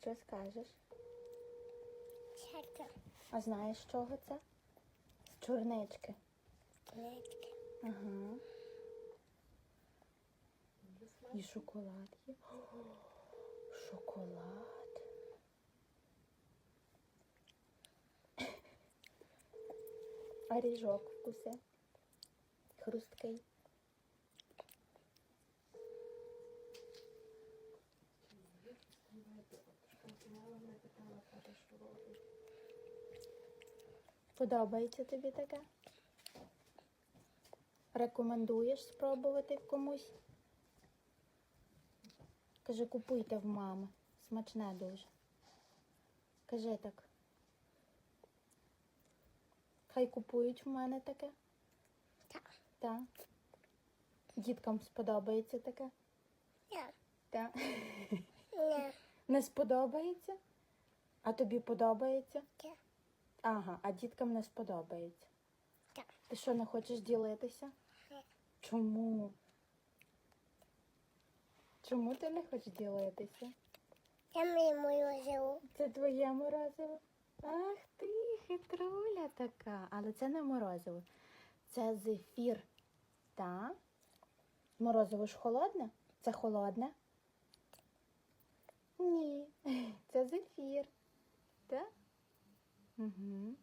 Що скажеш? Чарка. А знаєш, з чого це? З чорнички. Клетка. Ага. І шоколад є. Шоколад. А ріжок вкуси. Хрусткий. Подобається тобі таке? Рекомендуєш спробувати комусь? Кажи, купуйте в мами. Смачне дуже. Кажи так. Хай купують в мене таке. Так. Так. Діткам сподобається таке. Я. Так. Не. Сподобається? А тобі подобається? Я. Ага, а діткам не сподобається. Так. Ти що, не хочеш ділитися? Ні. Чому? Чому ти не хочеш ділитися? Мені мою живу. Це твоє морозиво? Ах ти, хитруля така. Але це не морозиво. Це зефір. Так? Морозиво ж холодне? Це холодне? Ні, це зефір. Так? Угу.